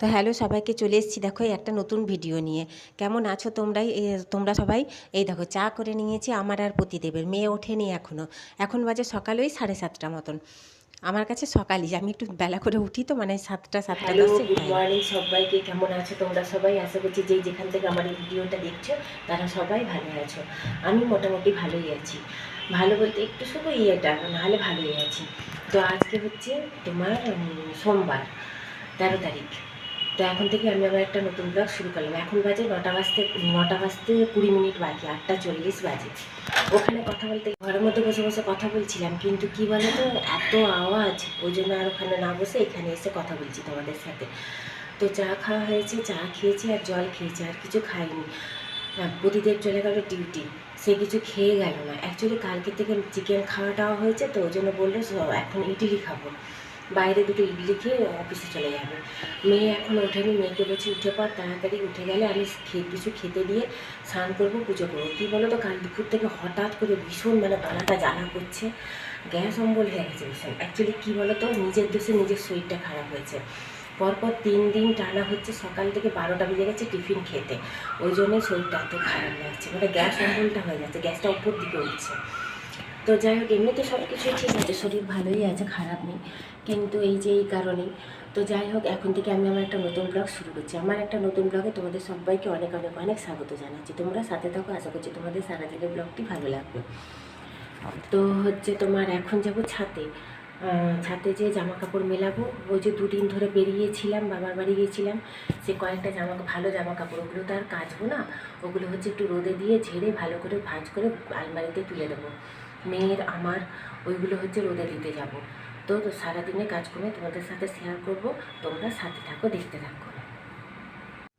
তো হ্যালো সবাইকে চলে এসেছি দেখো একটা নতুন ভিডিও নিয়ে। কেমন আছো তোমরাই? তোমরা সবাই? এই দেখো চা করে নিয়েছি আমার আর প্রতিদেবের মেয়ে ওঠেনি এখনও এখন বাজে সকাল ওই সাড়ে সাতটা মতন। আমার কাছে সকালই আমি একটু বেলা করে উঠি তো মানে সাতটা সাতটা দশে। গুড মর্নিং সবাইকে কেমন আছো তোমরা সবাই? আশা করছি যেই যেখান থেকে আমার এই ভিডিওটা দেখছ তারা সবাই ভালো আছো। আমি মোটামুটি ভালোই আছি। ভালো বলতে একটু শুধু ইয়েটা নাহলে ভালোই আছি। তো আজকে হচ্ছে তোমার সোমবার তেরো তারিখ। তো এখন থেকে আমি আবার একটা নতুন ব্লগ শুরু করলাম। এখন বাজে নটা বাজতে নটা বাজতে কুড়ি মিনিট বাকি আটটা চল্লিশ বাজে। ওখানে কথা বলতে ঘরের মধ্যে বসে বসে কথা বলছিলাম কিন্তু কি বলো তো এত আওয়াজ ওই জন্য আর ওখানে না বসে এখানে এসে কথা বলছি তোমাদের সাথে। তো চা খাওয়া হয়েছে চা খেয়েছি আর জল খেয়েছি আর কিছু খাইনি। হ্যাঁ, প্রতিদেব চলে গেল ডিউটি সে কিছু খেয়ে গেল না। অ্যাকচুয়ালি কালকে থেকে চিকেন খাওয়া টাওয়া হয়েছে তো ওই জন্য বলল "চ- এখন ইডলি খাব। বাইরে দুটো ইডলি খেয়ে অফিসে চলে যাবে। মেয়ে এখন ওঠেনি, মেয়েকে বলছি, উঠে পর তাড়াতাড়ি উঠে গেলে আমি কিছু খেতে দিয়ে স্নান করব, পুজো করব। কী বলো তো কাল দুপুর থেকে হঠাৎ করে ভীষণ মানে গলাটা জ্বালা করছে। গ্যাস অম্বল হয়ে গেছে ভীষণ। অ্যাকচুয়ালি কী বলো তো নিজের দোষে নিজের শরীরটা খারাপ হয়েছে। পরপর তিন দিন টানা হচ্ছে, সকাল থেকে বারোটা বেজে গেছে টিফিন খেতে। ওই জন্যই শরীরটা এত খারাপ লাগছে। মানে গ্যাস অম্বলটা হয়ে যাচ্ছে, গ্যাসটা উপর দিকে উঠছে। তো যাই হোক, এমনিতে সব কিছুই ঠিক আছে, শরীর ভালোই আছে, খারাপ নেই। কিন্তু এই যে এই কারণেই তো যাই হোক, এখন থেকে আমি আমার একটা নতুন ব্লগ শুরু করছি। আমার একটা নতুন ব্লগে তোমাদের সবাইকে অনেক অনেক অনেক স্বাগত জানাচ্ছি। তোমরা সাথে থাকো, আশা করছি তোমাদের সারা সারাদিনের ব্লগটি ভালো লাগবে। তো হচ্ছে তোমার এখন যাব ছাতে। ছাতে যে জামা কাপড় মেলাবো, ওই যে দুদিন ধরে বেরিয়েছিলাম, বাবার বাড়ি গিয়েছিলাম। সে কয়েকটা জামা, ভালো জামা কাপড় ওগুলো তো আর কাচবো না। ওগুলো হচ্ছে একটু রোদে দিয়ে ঝেড়ে ভালো করে ভাঁজ করে আলমারিতে তুলে দেবো। মেয়ের, আমার, ওইগুলো হচ্ছে রোদে দিতে যাব। তো সারাদিনে কাজকর্মে তোমাদের সাথে শেয়ার করব। তোমরা সাথে থাকো, দেখতে থাকো।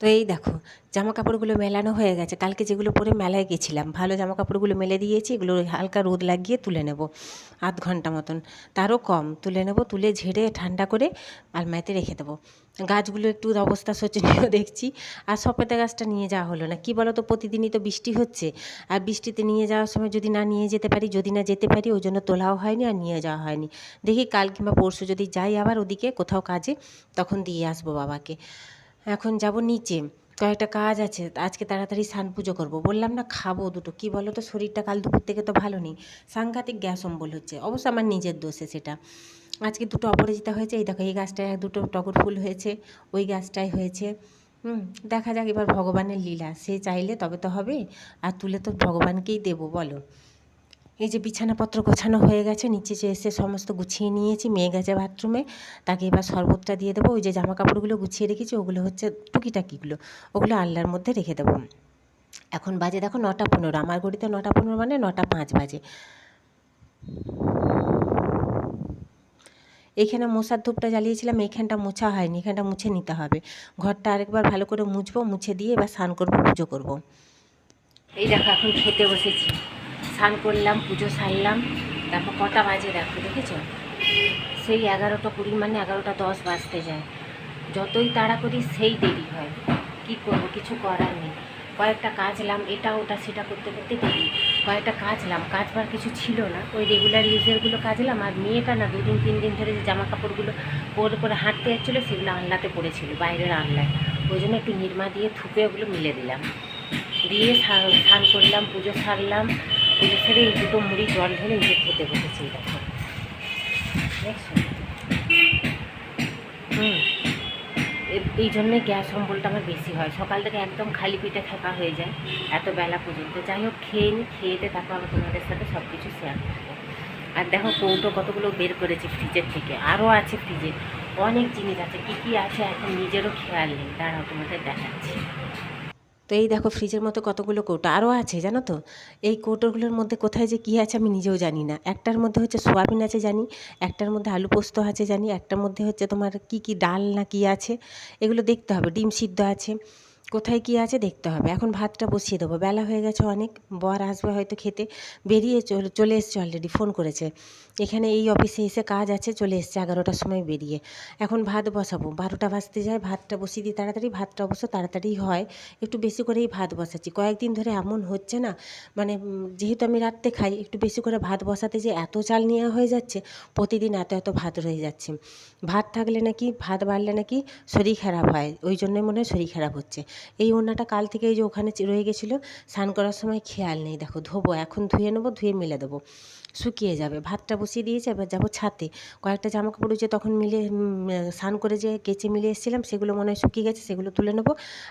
তো এই দেখো জামা কাপড়গুলো মেলানো হয়ে গেছে। কালকে যেগুলো পরে মেলায় গেছিলাম, ভালো জামা কাপড়গুলো মেলে দিয়েছি, এগুলো হালকা রোদ লাগিয়ে তুলে নেব, আধ ঘণ্টা মতন। তারও কম, তুলে নেব, তুলে ঝেড়ে ঠান্ডা করে আলমারিতে রেখে দেবো। গাছগুলো একটু অবস্থা শোচনীয় দেখছি। আর সপেতা গাছটা নিয়ে যাওয়া হলো না। কি বলো তো প্রতিদিনই তো বৃষ্টি হচ্ছে। আর বৃষ্টিতে নিয়ে যাওয়ার সময় যদি না নিয়ে যেতে পারি, যদি না যেতে পারি, ওই জন্য তোলাও হয়নি আর নিয়ে যাওয়া হয়নি। দেখি কাল কিংবা পরশু যদি যাই আবার ওদিকে কোথাও কাজে, তখন দিয়ে আসব বাবাকে। এখন যাব নিচে। কয়েকটা কাজ আছে। আজকে তাড়াতাড়ি স্নান পুজো করব। বললাম না, খাব দুটো। কি বলো তো শরীরটা কাল দুপুর থেকে তো ভালো নেই। সাংঘাতিক গ্যাস অম্বল হচ্ছে। অবশ্য আমার নিজের দোষে সেটা। আজকে দুটো অপরাজিতা হয়েছে। এই দেখো, এই গাছটায় দুটো টগর ফুল হয়েছে, ওই গাছটায় হয়েছে। হুম, দেখা যাক এবার ভগবানের লীলা। সে চাইলে তবে তো হবে, আর তুলে তো ভগবানকেই দেবো, বলো। এই যে বিছানাপত্র গোছানো হয়ে গেছে, নিচে যে এসে সমস্ত গুছিয়ে নিয়েছি, মেয়ে গেছে বাথরুমে, তাকে এবার শরবতটা দিয়ে দেবো। ওই যে জামা কাপড়গুলো গুছিয়ে রেখেছি, ওগুলো হচ্ছে টুকিটাকিগুলো, ওগুলো আল্লার মধ্যে রেখে দেবো। এখন বাজে দেখো নটা পনেরো, আমার ঘড়িতে নটা পনেরো মানে নটা পাঁচ বাজে। এইখানে মশার ধূপটা জ্বালিয়েছিলাম, এখানটা মোছা হয়নি, এখানটা মুছে নিতে হবে। ঘরটা আরেকবার ভালো করে মুছবো, মুছে দিয়ে এবার স্নান করব, পুজো করব। এই দেখো, এখন খেতে বসেছি। স্নান করলাম, পুজো সারলাম, তারপর কটা বাজে দেখো, দেখেছ? সেই এগারোটা কুড়ি মানে এগারোটা দশ বাজতে যায়। যতই তাড়া করি সেই দেরি হয়। কি করব, কিছু করার নেই। কয়েকটা কাজলাম, এটা, ওটা, সেটা করতে করতে দেরি। কয়েকটা কাজলাম কাজবার কিছু ছিল না। ওই রেগুলার ইউজেরগুলো কাজলাম আর মেয়েটা না দুদিন, তিন দিন ধরে যে জামা কাপড়গুলো পরে পরে হাঁটতে যাচ্ছিল, সেগুলো আনলাতে পড়েছিল, বাইরের আনলায়। ওই জন্য একটু নির্মা দিয়ে থুপে ওগুলো মিলে দিলাম। দিয়ে স্নান করলাম, পুজো সারলাম। পুজো সেরে এই দুটো মুড়ি জল ঢেলে নিজে খেতে বসেছি, দেখো। হুম। এই জন্যে গ্যাস অম্বলটা আমার বেশি হয়। সকাল থেকে একদম খালি পিঠে থাকা হয়ে যায় এত বেলা পর্যন্ত। যাই হোক, খেয়ে নিই খেয়েতে তারপর আমি তোমাদের সাথে সব কিছু শেয়ার করব। আর দেখো কৌটো কতগুলো বের করেছি ফ্রিজের থেকে। আরও আছে ফ্রিজে অনেক জিনিস আছে, কী কী আছে এখন নিজেরও খেয়াল নেই। দাঁড়াও তোমাদের দেখাচ্ছি। তো এই দেখো ফ্রিজের মতো কতগুলো কৌটো আরও আছে জানো তো? এই কৌটোগুলোর মধ্যে কোথায় যে কী আছে আমি নিজেও জানি না। একটার মধ্যে হচ্ছে সোয়াবিন আছে জানি, একটার মধ্যে আলু পোস্ত আছে জানি, একটার মধ্যে হচ্ছে তোমার কি কি ডাল না কি আছে, এগুলো দেখতে হবে। ডিম সিদ্ধ আছে কোথায় কী আছে দেখতে হবে। এখন ভাতটা বসিয়ে দেবো। বেলা হয়ে গেছে অনেক। বর আসবে হয়তো খেতে। বেরিয়ে চলে এসছে অলরেডি ফোন করেছে। এখানে এই অফিসে এসে কাজ আছে। চলে এসছে এগারোটার সময় বেরিয়ে। এখন ভাত বসাবো। বারোটা বাজতে যায়। ভাতটা বসিয়ে দিই তাড়াতাড়ি। ভাতটা অবশ্য তাড়াতাড়ি হয়। একটু বেশি করেই ভাত বসাচ্ছি। কয়েকদিন ধরে এমন হচ্ছে না। মানে যেহেতু আমি রাত্রে খাই, একটু বেশি করে ভাত বসাতে যে এত চাল নেওয়া হয়ে যাচ্ছে, প্রতিদিন এত এত ভাত রয়ে যাচ্ছে। ভাত থাকলে নাকি, ভাত বাড়লে নাকি শরীর খারাপ হয়। ওই জন্যই মনে হয় শরীর খারাপ হচ্ছে। এই ওড়নাটা কাল থেকে এই যে ওখানে রয়ে গেছিল, স্নান করার সময় খেয়াল নেই। দেখো ধোবো, এখন ধুয়ে নেব, ধুয়ে মেলে দেবো। শুকিয়ে যাবে। ভাতটা বসিয়ে দিয়েছে, এবার যাব ছাতে কয়েকটা জামা কাপড় যে তখন মিলে স্নান করে যে কেচে মিলে এসেছিলাম, সেগুলো মনে হয় শুকিয়ে গেছে, সেগুলো তুলে নেব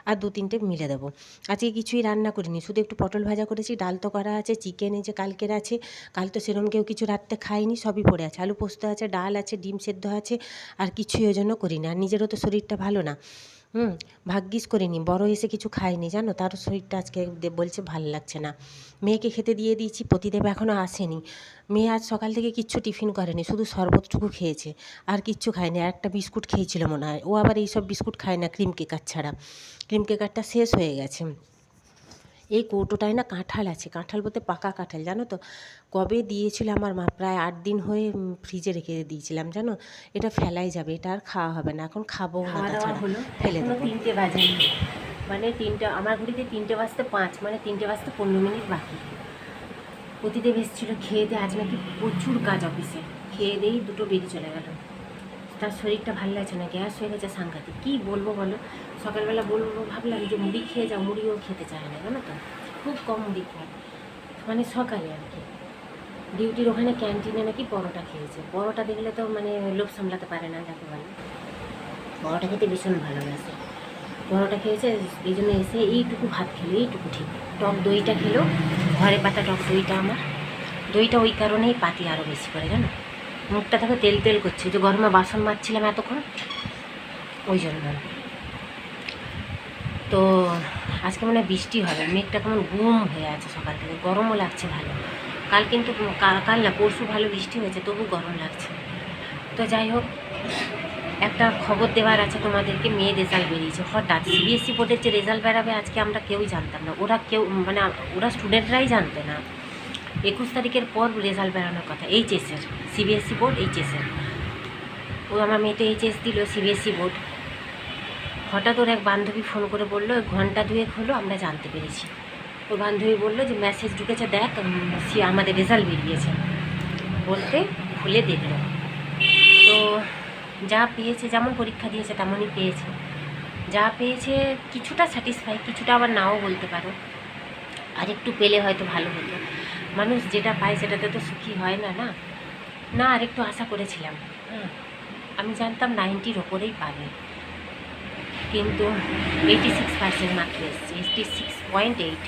আর দু তিনটে মিলে দেবো। আজকে কিছুই রান্না করিনি, শুধু একটু পটল ভাজা করেছি, ডাল তো করা আছে, চিকেন যে কালকের আছে, কাল তো সেরম কেউ কিছু রাত্রে খাইনি সবই পড়ে আছে। আলু পোস্ত আছে, ডাল আছে, ডিম সেদ্ধ আছে, আর কিছুই ওই জন্য করিনি। আর নিজেরও তো শরীরটা ভালো না। হুম, ভাগ্যিস করিনি, বড় এসে কিছু খায়নি, জানো? তার শরীরটা আজকে বলছে ভালো লাগছে না। মেয়েকে খেতে দিয়ে দিয়েছি, প্রতিদেব এখনও আসেনি। মেয়ে আজ সকাল থেকে কিচ্ছু টিফিন করেনি শুধু শরবতটুকু খেয়েছে। আর কিচ্ছু খায়নি আর একটা বিস্কুট খেয়েছিল মনে হয়। ও আবার এইসব বিস্কুট খায় না ক্রিম কেকার ছাড়া। ক্রিম কেকারটা শেষ হয়ে গেছে। এই কৌটোটায় না কাঁঠাল আছে কাঁঠাল বলতে পাকা কাঁঠাল জানো তো? কবে দিয়েছিল আমার মা প্রায় আট দিন হয়ে ফ্রিজে রেখে দিয়েছিলাম জানো? এটা ফেলাই যাবে এটা আর খাওয়া হবে না এখন খাব না ফেলে দেবো। তিনটে বাজে মানে তিনটে আমার ঘড়িতে তিনটে বাজতে পাঁচ মানে তিনটে বাজতে পনেরো মিনিট বাকি। প্রতিদেব এসেছিল খেয়ে দিয়ে আজ নাকি প্রচুর কাজ অফিসে। খেয়ে দিয়েই দুটো বেরিয়ে চলে গেল। তার শরীরটা ভালো লাগছে না, গ্যাস হয়ে গেছে সাংঘাতিক। কী বলব বলো? সকালবেলা বলব, ভাবলাম যে মুড়ি খেয়ে যাও, মুড়িও খেতে চায় না, জানো তো? খুব কম মুড়ি খায়। মানে সকালে আর কি। ডিউটির ওখানে ক্যান্টিনে নাকি পরোটা খেয়েছে। পরোটা দেখলে তো মানে লোভ সামলাতে পারে না, যাকে বলে। পরোটা খেতে ভীষণ ভালোবাসে। পরোটা খেয়েছে, এই জন্য এসে এইটুকু ভাত খেলো, এইটুকু ঠিক। টক দইটা খেলো ঘরে পাতা টক দইটা আমার। দইটা ওই কারণেই পাতি আরও বেশি করে, জানো? মুখটা থেকে তেল তেল করছে যে গরমে বাসন মাজছিলাম এতক্ষণ, ওই জন্য। তো আজকে মানে বৃষ্টি হবে, মেঘটা কেমন গুম হয়ে আছে সকাল থেকে, গরমও লাগছে ভালো। কাল কিন্তু, কাল না, পরশু ভালো বৃষ্টি হয়েছে, তবু গরম লাগছে। তো যাই হোক একটা খবর দেওয়ার আছে, তোমাদেরকে মেয়ে রেজাল্ট বেরিয়েছে। হঠাৎ সিবিএসসি বোর্ডের যে রেজাল্ট বেরাবে আজকে আমরা কেউই জানতাম না। ওরা কেউ মানে ওরা স্টুডেন্টরাই জানতো না। একুশ তারিখের পর রেজাল্ট বেরানোর কথা এইচএসের সিবিএসসি বোর্ড এইচএসের ও আমার মেয়ে তো এইচএস দিল সিবিএসসি বোর্ড হঠাৎ ওর এক বান্ধবী ফোন করে বলল, "ওই ঘণ্টা দুয়েক হলো আমরা জানতে পেরেছি। ওই বান্ধবী বলল যে মেসেজ ঢুকেছে, দেখ আমাদের রেজাল্ট বেরিয়েছে। বলতে খুলে দেখল। তো যা পেয়েছে, যেমন পরীক্ষা দিয়েছে তেমনই পেয়েছে। যা পেয়েছে কিছুটা স্যাটিসফাই কিছুটা আবার নাও বলতে পারো। আর একটু পেলে হয়তো ভালো হতো। মানুষ যেটা পায় সেটাতে তো সুখী হয় না না? না আর একটু আশা করেছিলাম। হ্যাঁ আমি জানতাম নাইনটির ওপরেই পাবে। কিন্তু এইটি সিক্স পার্সেন্ট মাত্র এসছে এইটি সিক্স পয়েন্ট এইট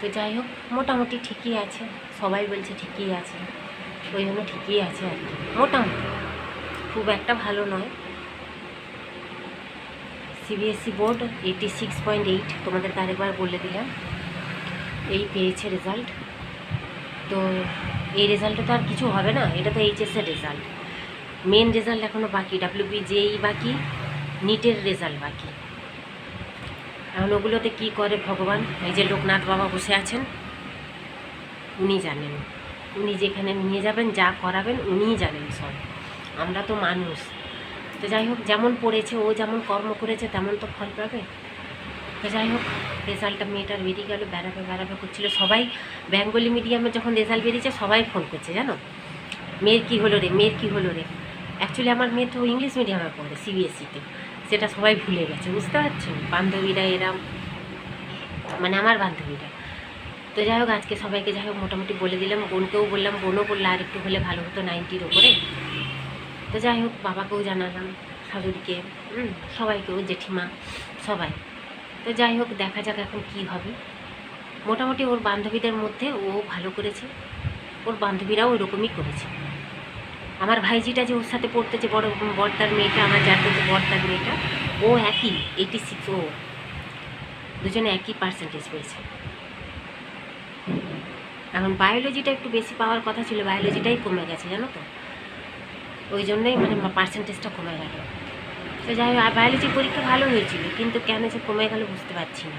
তো যাই হোক, মোটামুটি ঠিকই আছে। সবাই বলছে ঠিকই আছে। ওই জন্য ঠিকই আছে আর কি। মোটামুটি। খুব একটা ভালো নয়। CBSE board eighty six point eight তোমাদেরকে আরেকবার বলে দিলাম। এই পেয়েছে রেজাল্ট তো এই রেজাল্টে তো আর কিছু হবে না, এটা তো এইচএসের রেজাল্ট মেন রেজাল্ট এখনও বাকি ডাব্লিউবি জেই বাকি নিটের রেজাল্ট বাকি। এখন ওগুলোতে কী করে ভগবান? এই যে লোকনাথ বাবা বসে আছেন, উনি জানেন। উনি যেখানে নিয়ে যাবেন, যা করাবেন, উনিই জানেন সব। আমরা তো মানুষ। তো যাই হোক, যেমন পড়েছে, ও যেমন কর্ম করেছে, তেমন তো ফল পাবে। তো যাই হোক, রেজাল্টটা মেয়েটার বেরিয়ে গেল, বেড়াবে বেড়াবে করছিল। সবাই বেঙ্গলি মিডিয়ামে যখন রেজাল্ট বেরিয়েছে, সবাই ফোন করছে, জানো? মেয়ের কী হলো রে, মেয়ের কী হলো রে? অ্যাকচুয়ালি আমার মেয়ে তো ইংলিশ মিডিয়ামে পড়ে সিবিএসসিতে সেটা সবাই ভুলে গেছে, বুঝতে পারছ? বান্ধবীরা এরা মানে আমার বান্ধবীরা। তো যাই হোক, আজকে সবাইকে যাই হোক, মোটামুটি বলে দিলাম, বোনকেও বললাম, বোনও বলল, আর একটু হলে ভালো হতো নাইনটির ওপরে। তো যাই হোক, বাবাকেও জানালাম, শাশুড়িকে সবাইকেও, জেঠিমা, সবাই। তো যাই হোক, দেখা যাক এখন কী হবে। মোটামুটি ওর বান্ধবীদের মধ্যে ও ভালো করেছে। ওর বান্ধবীরাও ওরকমই করেছে। আমার ভাইজিটা যে ওর সাথে পড়তেছে বড় বড়তার মেয়েটা, আমার যার যে বড়তার মেয়েটা, ও একই এইটি সিক্স ও। দুজনে একই পার্সেন্টেজ পেয়েছে। এখন বায়োলজিটা একটু বেশি পাওয়ার কথা ছিল বায়োলজিটাই কমে গেছে, জানো তো? ওই জন্যই মানে পার্সেন্টেজটা কমে গেল। তো যাই হোক বায়োলজি পরীক্ষা ভালো হয়েছিল, কিন্তু কেন যে কমে গেল বুঝতে পারছি না।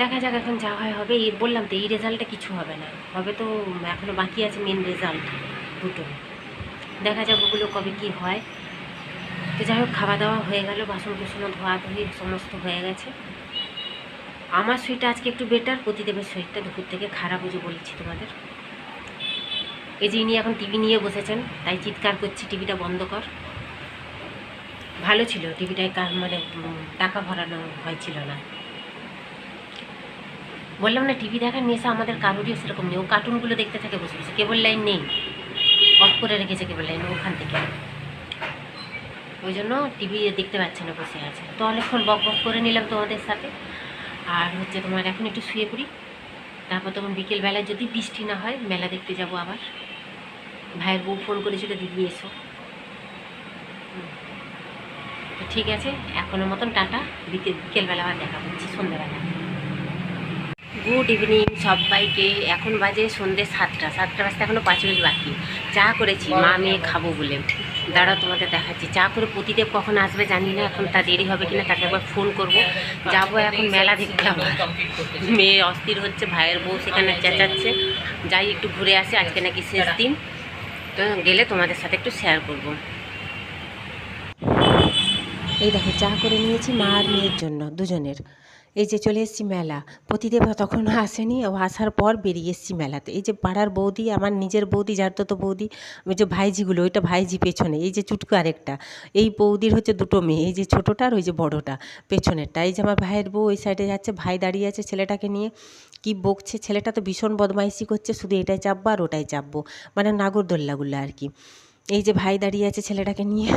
দেখা যাক এখন যা হয় হবে। এই বললাম তো, এই রেজাল্টে কিছু হবে না। হবে তো এখনও বাকি আছে মেন রেজাল্ট দুটো। দেখা যাক ওগুলো কবে কি হয়। তো যাই হোক খাওয়া দাওয়া হয়ে গেল বাসন কুসনও ধোয়া ধুই সমস্ত হয়ে গেছে। আমার শরীরটা আজকে একটু বেটার প্রতিদেবের শরীরটা দুপুর থেকে খারাপ বুঝে বলেছি তোমাদের। এই যে ইনি এখন টিভি নিয়ে বসেছেন, তাই চিৎকার করছি, টিভিটা বন্ধ কর। ভালো ছিল, টিভিটায় মানে টাকা ভরানো হয়েছিল না। বললাম না, টিভি দেখার নেশা আমাদের কারোরই সেরকম নেই। ও কার্টুনগুলো দেখতে থাকে, বসে বসে। কেবল লাইন নেই। অফ করে রেখেছে কেবল লাইন, ওখান থেকে। ওই জন্য টিভি দেখতে পাচ্ছে না, বসে আছে। তো অনেকক্ষণ বক বক করে নিলাম তোমাদের সাথে। আর হচ্ছে তোমার এখন একটু শুয়ে পড়ি। তারপর তখন বিকেলবেলায় যদি বৃষ্টি না হয়, মেলা দেখতে যাব আবার। ভাইয়ের বউ ফোন করেছিল, দিদি এসো। তো ঠিক আছে, এখনের মতন টাটা। বিকেল বিকেলবেলা আবার দেখা করছি, সন্ধ্যেবেলা। গুড ইভিনিং সবাইকে। এখন বাজে সন্ধ্যে সাতটা। সাতটা বাজতে এখনও পাঁচ মিনিট বাকি। চা করেছি, মা মেয়ে খাব বলে। দাঁড়াও তোমাদের দেখাচ্ছি। চা করে প্রতিদেব কখন আসবে জানি না, এখন তা দেরি হবে কিনা, তাকে একবার ফোন করব। যাব এখন মেলা দেখতে আবার। মেয়ে অস্থির হচ্ছে, ভাইয়ের বউ সেখানে চেঁচাচ্ছে। যাই একটু ঘুরে আসি, আজকে নাকি শেষ দিন। তো গেলে তোমাদের সাথে একটু শেয়ার করব। এই দেখো, চা করে নিয়েছি মা আর মেয়ের জন্য, দুজনের। এই যে চলে এসেছি মেলা। প্রতিদেব তখন আসেনি, ও আসার পর বেরিয়ে এসেছি মেলাতে। এই যে পাড়ার বৌদি, আমার নিজের বৌদি, যার তো বৌদি, ওই যে ভাইজিগুলো, ওইটা ভাইজি পেছনে, এই যে চুটকু আরেকটা। এই বৌদির হচ্ছে দুটো মেয়ে, এই যে ছোটোটা আর ওই যে বড়োটা পেছনেরটা। এই যে আমার ভাইয়ের বউ ওই সাইডে যাচ্ছে, ভাই দাঁড়িয়ে আছে ছেলেটাকে নিয়ে। কি বকছে, ছেলেটা তো ভীষণ বদমাইশি করছে, শুধু এটাই চাপবো আর ওটাই চাপবো। মানে নাগরদোল্লাগুলো আর কি। এই যে ভাই দাঁড়িয়ে আছে ছেলেটাকে নিয়ে,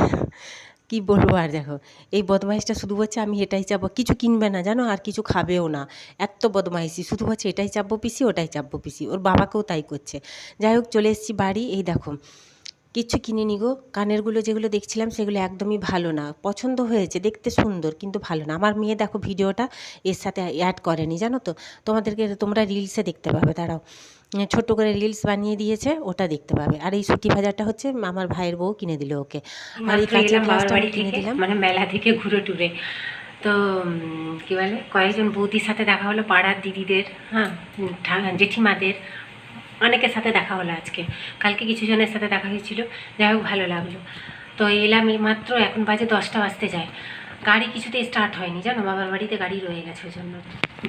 কি বলব আর দেখো, এই বদমাইশটা শুধু বলছে আমি এটাই চাপবো। কিছু কিনবে না, জানো? আর কিছু খাবেও না। এত বদমাইশি, শুধু বলছে এটাই চাপবো পিসি, ওটাই চাপবো পিসি। ওর বাবাকেও তাই করছে। যাই হোক, চলে এসেছি বাড়ি। এই দেখো কিচ্ছু কিনিনি গো। কানেরগুলো যেগুলো দেখছিলাম সেগুলো একদমই ভালো না। পছন্দ হয়েছে দেখতে সুন্দর কিন্তু ভালো না। আমার মেয়ে দেখো ভিডিওটা এর সাথে অ্যাড করেনি জানো তো? তোমাদেরকে তোমরা রিলসে দেখতে পাবে দাঁড়াও। ছোট্ট করে রিলস বানিয়ে দিয়েছে ওটা দেখতে পাবে। আর এই সুতি ভাজাটা হচ্ছে আমার ভাইয়ের বউ কিনে দিল ওকে। আর এই বাবার গ্লাসটা কিনে দিলাম। মানে মেলা থেকে ঘুরে টুরে। তো কি বলে? কয়েকজন বৌদির সাথে দেখা হলো পাড়ার দিদিদের হ্যাঁ জেঠিমাদের। অনেকের সাথে দেখা হলো আজকে। কালকে কিছু জনের সাথে দেখা হয়েছিল, যাই হোক ভালো লাগল। তো এলাম মাত্র এখন বাজে দশটা বাজতে যায়। গাড়ি কিছুতে স্টার্ট হয়নি, জানো? বাবার বাড়িতে গাড়ি রয়ে গেছে ওই জন্য।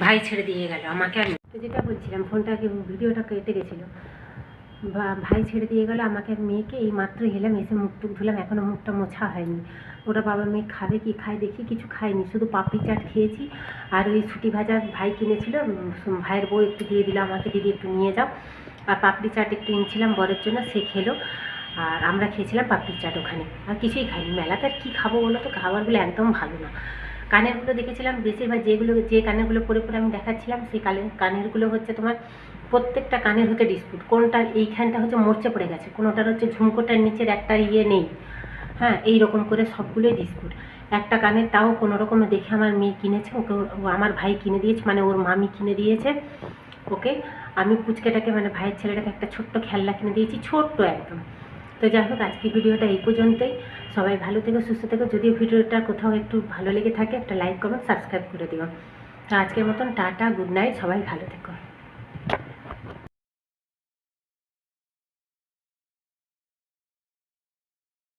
ভাই ছেড়ে দিয়ে গেল, আমাকে তো যেটা বলছিলাম ফোনটাকে ভিডিওটা কেটে গেছিল। ভাই ছেড়ে দিয়ে গেল, আমাকে মেয়েকে এই মাত্র এলাম, এসে মুখ টুক ধুলাম এখনও মুখটা মোছা হয়নি। ওরা বাবা মেয়ে খাবে কি খায় দেখি, কিছু খায়নি, শুধু পাপড়ি চাট খেয়েছি। আর ওই ছুটি ভাজা ভাই কিনেছিল ভাইয়ের বউ একটু দিয়ে দিল, আমাকে দিদি একটু নিয়ে যাও। আর পাপড়ি চাট একটু এনেছিলাম বরের জন্য, সে খেলো। আর আমরা খেয়েছিলাম পাপড়ি চাট ওখানে। আর কিছুই খাইনি। মেলাতে আর কী খাব বলো তো? খাবারগুলো একদম ভালো না। কানেরগুলো দেখেছিলাম, বেশিরভাগ যেগুলো, যে কানেরগুলো পরে পরে আমি দেখাচ্ছিলাম, সেই কানের কানেরগুলো হচ্ছে তোমার প্রত্যেকটা কানের হচ্ছে ডিসপুট কোনটার, এইখানটা হচ্ছে মরচে পড়ে গেছে, কোনোটার হচ্ছে ঝুমকোটার নিচের একটা ইয়ে নেই। হ্যাঁ এই রকম করে সবগুলোই ডিসপুট একটা কানের তাও কোনো রকমে দেখে আমার মেয়ে কিনেছে, ওকে আমার ভাই কিনে দিয়েছে মানে ওর মামি কিনে দিয়েছে। ওকে? আমি পুচকেটাকে মানে ভাইয়ের ছেলেটাকে একটা ছোট্ট খেলনা কিনে দিয়েছি, ছোট্ট একদম। তো যাই হোক, আজকে ভিডিওটা এই পর্যন্তই। সবাই ভালো থেকো, সুস্থ থেকো। যদিও ভিডিওটা কোথাও একটু ভালো লেগে থাকে, একটা লাইক, কমেন্ট, সাবস্ক্রাইব করে দিও। তো আজকের মতন টাটা, গুড নাইট, সবাই ভালো থেকো।